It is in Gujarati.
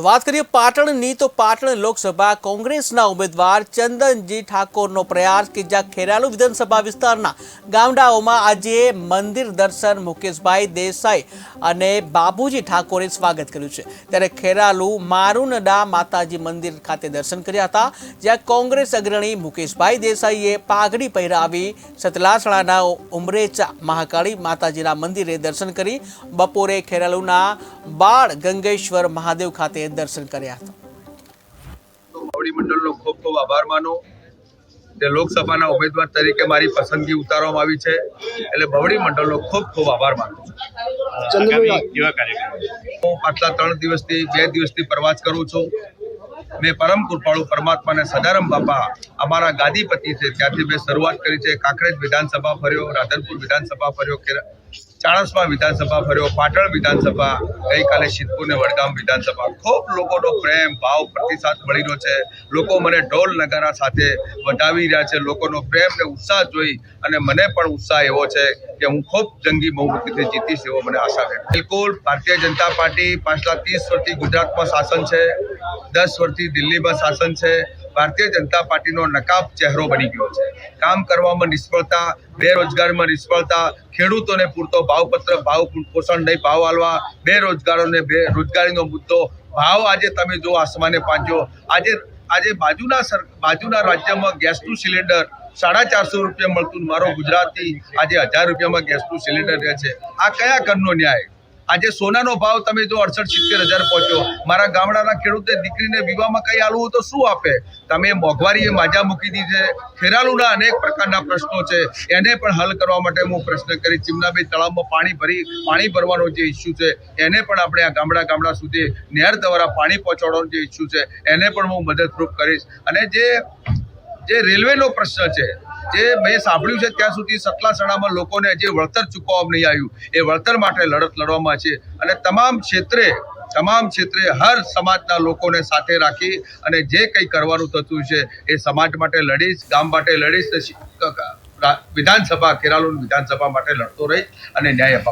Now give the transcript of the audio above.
તો વાત કરીએ પાટણની, તો પાટણ લોકસભા કોંગ્રેસના ઉમેદવાર ચંદનજી ઠાકોરનો પ્રયાસ કે જ્યાં ખેરાલુ વિધાનસભા વિસ્તારના ગામડાઓમાં આજે મંદિર દર્શન મુકેશભાઈ દેસાઈ અને બાબુજી ઠાકોરે સ્વાગત કર્યું છે. ત્યારે ખેરાલુ મારુનડા માતાજી મંદિર ખાતે દર્શન કર્યા હતા, જ્યાં કોંગ્રેસ અગ્રણી મુકેશભાઈ દેસાઈએ પાઘડી પહેરાવી સતલાસણાના ઉમરેચા મહાકાળી માતાજીના મંદિરે દર્શન કરી બપોરે ખેરાલુના બાળ ગંગેશ્વર મહાદેવ ખાતે દર્શન કર્યા હતા. માવડી મંડળનો ખૂબ ખૂબ આભાર માનો. તે લોકસભાના ઉમેદવાર તરીકે મારી પસંદગી ઉતારવામાં આવી છે. એટલે બવડી મંડળનો ખૂબ ખૂબ આભાર માનું છું. હું પાછલા ત્રણ દિવસથી બે દિવસથી પ્રવાસ કરું છું. મેં પરમ કૃપાળુ પરમાત્માને સદારામ બાપા અમારા ગાદીપતિ છે. ત્યાંથી મેં શરૂઆત કરી છે. કાંકરેજ વિધાનસભા ફર્યો, રાધનપુર વિધાનસભા ફર્યો ચાણસ્મા વિધાનસભા ફર્યો, પાટણ વિધાનસભા, ગઈકાલે સિદ્ધપુર ને વડગામ વિધાનસભા. ખૂબ લોકોનો પ્રેમ, ભાવ, પ્રતિસાદ મળી રહ્યો છે. લોકો મને ઢોલ નગારા સાથે વધાવી રહ્યા છે. લોકોનો પ્રેમ ને ઉત્સાહ જોઈ અને મને પણ ઉત્સાહ એવો છે કે હું ખૂબ જંગી બહુમતીથી જીતીશ એવો મને આશા છે. બિલકુલ ભારતીય જનતા પાર્ટી પાછલા ત્રીસ વર્ષથી ગુજરાતમાં શાસન છે. દસ વર્ષથી દિલ્હીમાં શાસન છે. ભારતીય જનતા પાર્ટીનો નકાબ ચહેરો બની ગયો છે. કામ કરવામાં નિષ્ફળતા, બેરોજગારીમાં નિષ્ફળતા, ખેડૂતોને પૂરતો ભાવપત્ર, ભાવ પોષણ નહીં, ભાવ આલવા, બેરોજગારોને બે, રોજગારીનો મુદ્દો. ભાવ આજે તમે જો આસમાને પાંચ્યો આજે આજે બાજુના સર, બાજુના રાજ્યમાં ગેસનું સિલિન્ડર સાડા ચારસો રૂપિયા મળતું મારો ગુજરાતી આજે હજાર રૂપિયામાં ગેસનું સિલિન્ડર રહે છે. આ કયા ઘરનો ન્યાય? આજે સોનાનો ભાવ તમે જો અડસઠ સિત્તેર હજાર પહોંચ્યો. મારા ગામડાના ખેડૂતે દીકરીને વિવાહમાં કઈ આલવું તો શું આપે? તમે મોંઘવારીએ માજા મૂકી દીધી. છે ખેરાલુના અનેક પ્રકારના પ્રશ્નો છે. એને પણ હલ કરવા માટે હું પ્રશ્ન કરી ચિમનાભાઈ તળાવમાં પાણી ભરી, પાણી ભરવાનો જે ઇસ્યુ છે, એને પણ આપણે આ ગામડા ગામડા સુધી નહેર દ્વારા પાણી પહોંચાડવાનો જે ઇસ્યુ છે, એને પણ હું મદદરૂપ કરીશ. અને જે જે રેલવેનો પ્રશ્ન છે જે મેં સાંભળ્યું છે ત્યાં સુધી સતલાસણામાં લોકોને જે વળતર ચૂકવવામાં નહીં આવ્યું, એ વળતર માટે લડત લડવામાં છે. અને તમામ ક્ષેત્રે તમામ ક્ષેત્રે હર સમાજના લોકોને સાથે રાખી અને જે કંઈ કરવાનું થતું છે, એ સમાજ માટે લડીશ, ગામ માટે લડીશ વિધાનસભા કેરાલુ વિધાનસભા માટે લડતો રહીશ અને ન્યાય અપાવ